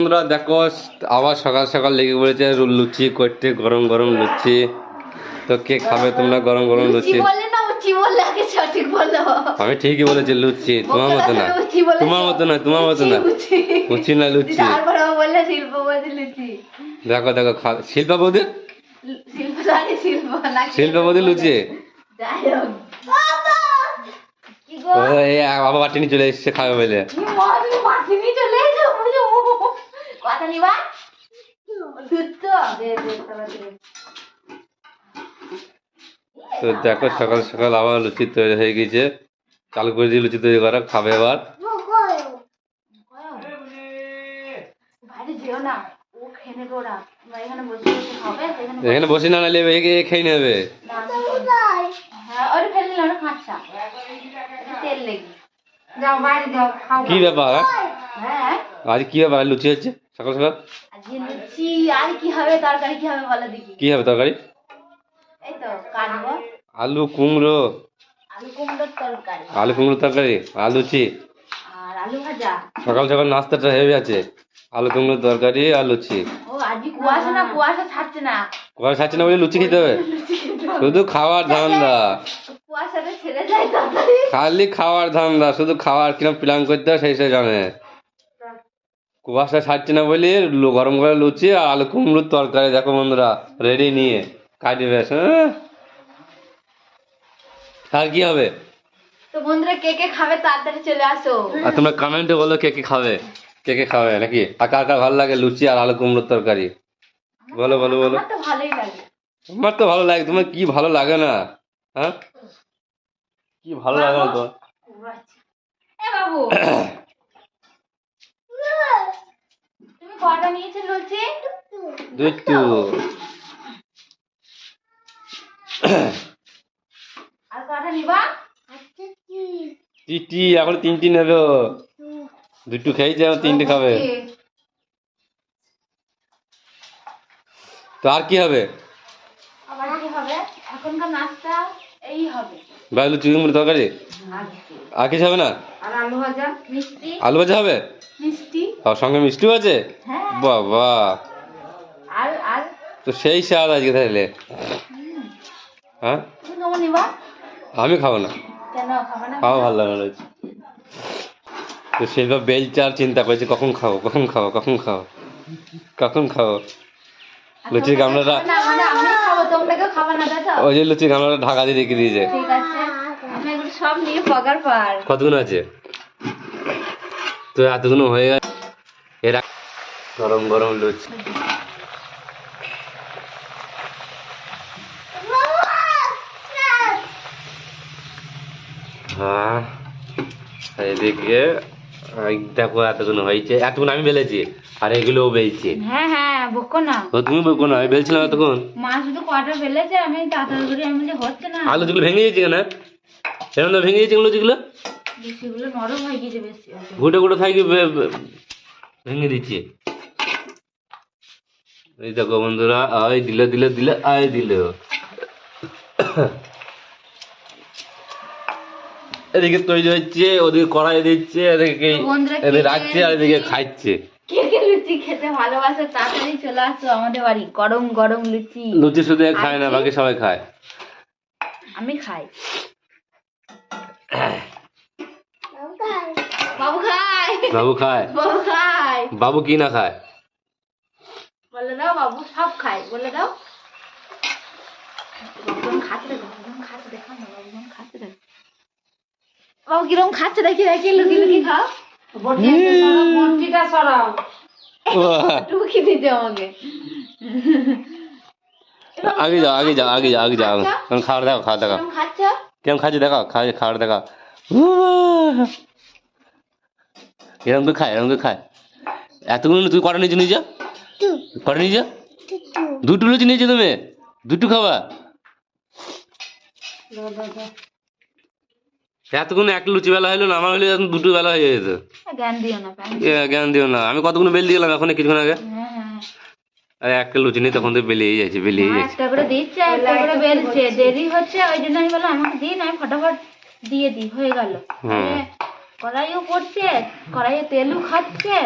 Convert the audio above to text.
বন্ধুরা দেখো আবার সকাল সকাল লেগে পড়েছে লুচি করতে গরম গরম লুচি। তো কে খাবে তোমরা গরম গরম লুচি আমি ঠিকই বলেছি লুচি তোমার মতো না। তোমার মতো না তোমার মতো না। লুচি না লুচি। দেখো দেখো খা- শিল্পা বৌদি? শিল্প জানি শিল্প না বৌদি লুচি? বাবা! বাটি নিয়ে চলে এসছে খাবে বলে। চলে দুধ তো দেখো সকাল সকাল আবার লুচি তৈরি হয়ে গেছে। চালু করে দিয়ে লুচি তৈরি করা খাবে আবার এখানে বসে না নালে এ খেয়ে নেবে। হ্যাঁ কি ব্যাপার? হ্যাঁ। আজ কি ব্যাপার? লুচি হচ্ছে? সকাল সকাল আজকে লুচি আর কি হবে তরকারি কি হবে বলো দেখি। কি হবে তরকারি? এই তো কাটবো। আলু কুমড়ো। আলু কুমড়োর তরকারি। আলু কুমড়ো তরকারি আর লুচি আর আলু ভাজা। সকাল সকাল নাস্তাটা হেভি আছে। আলু কুমড়ো তরকারি আর লুচি ও আজকে কুয়াশা না কুয়াশা ছাড়ছে না। ঘরে খাচ্ছে না বলে লুচি খেতে হবে। শুধু খাওয়ার ধান্দা। কুয়াশাটা ছেড়ে যায় তাড়াতাড়ি খালি খাওয়ার ধান্দা শুধু খাওয়ার কিরম প্ল্যান করতে হয় সেই সে জানে। কুয়াশা ছাড়ছে না বলে গরম করে লুচি আর আলু কুমড়োর তরকারি দেখো বন্ধুরা রেডি নিয়ে কাটি বেশ হ্যাঁ? আর কি হবে? তো বন্ধুরা কে কে খাবে তাড়াতাড়ি চলে আসো। আর তোমরা কমেন্টে বলো কে কে খাবে কে কে খাবে নাকি? আর কার কার ভালো লাগে লুচি আর আলু কুমড়োর তরকারি? বলো বলো বলো। আমার তো ভালোই লাগে। তোমার তো ভালো লাগে তোমার কি ভালো লাগে না হ্যাঁ? কি ভালো লাগে না তো এ বাবু তুমি নিয়েছো লুচি? দুটু। আর নিবা? টিটি এখন তিনটি নেবে। দুটো খেয়েছে এখন তিনটে খাবে। তো আর কি হবে? আবার কি হবে? এখনকার নাস্তা এই তরকারি? না? আর আলু ভাজা মিষ্টি। আলু ভাজা হবে? আর সঙ্গে মিষ্টিও আছে হ্যাঁ। বাবা। তো সেই স্বাদ আজকে তাহলে। হ্যাঁ? আমি খাব না। খাওয়া ভালো লাগে না তো সেইভাবে বেলচা আর চিন্তা করছে কখন খাব কখন খাব কখন খাব কখন খাব? লুচির গামলাটা মানে ওই যে লুচির গামলাটা ঢাকা দিয়ে রেখে দিয়েছে। কতগুলো আছে। তো এতগুলো হয়ে গেছে এরা গরম গরম লুচি। হ্যাঁ এদিকে দেখো হয়েছে। এতগুলো আমি বেলেছি আর এগুলোও বেলছে। হ্যাঁ বকো না। তুমি বলব না আমি বেলছিলাম এতক্ষণ মা শুধু কটা ফেলেছে আমি তাড়াতাড়ি করে আমি হচ্ছে না। আলু যেগুলো ভেঙে গেছে কেন? এরকম ভেঙে গেছে লুচিগুলো? সেগুলো নরম হয়ে গেছে বেশি গুটে গুটে থাকি ভেঙে দিচ্ছে। এই দেখো বন্ধুরা আয় দিলে দিলে দিলে আয় দিল। এদিকে তৈরি হচ্ছে ওদিকে কড়াই দিচ্ছে এদিকে এদিকে রাখছে আর এদিকে খাচ্ছে। খেতে ভালোবাসে তাড়াতাড়ি চলে আসো আমাদের বাড়ি গরম গরম লুচি। লুচি শুধু খায় না বাকি সবাই খায়। আমি খাই। বাবু খায়। বাবু খায়। বাবু খায়। বাবু কি না খায়? বলে দাও বাবু সব খায় বলে দাও। বাবু দেখো দেখো। দেখো কীরকম খাচ্ছে দেখি দেখি লুকি লুকি খাও। টুকি দিতে আমাকে আগে যাও আগে যাও আগে যাও আগে যাও। এখন খাওয়ার দেখো খাওয়া দেখো। কেমন খাচ্ছে? দেখাও খাওয়া খাওয়ার দেখা। এরকম করে খায় এরকম করে খায়? এতগুলো তুই কটা নিয়েছো নিজে? কটা নিয়েছো? দুটো লুচি নিয়েছো তুমি? দুটো এতক্ষণ এক লুচি বেলা হলো না আমার হলে এখন দুটো বেলা হয়ে যেত জ্ঞান দিও না আমি কতগুলো বেল দিয়ে গেলাম এখন কিছুক্ষণ আগে? হ্যাঁ হ্যাঁ। আর একটা লুচি নেই তখন তো বেলিয়ে যাচ্ছে বেলিয়ে যাচ্ছে। একটা করে দিচ্ছে একটা করে বেলছে দেরি হচ্ছে ওই জন্য আমি বললাম আমাকে দিন আমি ফটাফট দিয়ে দিই হয়ে গেল। কড়াইও পড়ছে কড়াইয়ে তেলও খাচ্ছে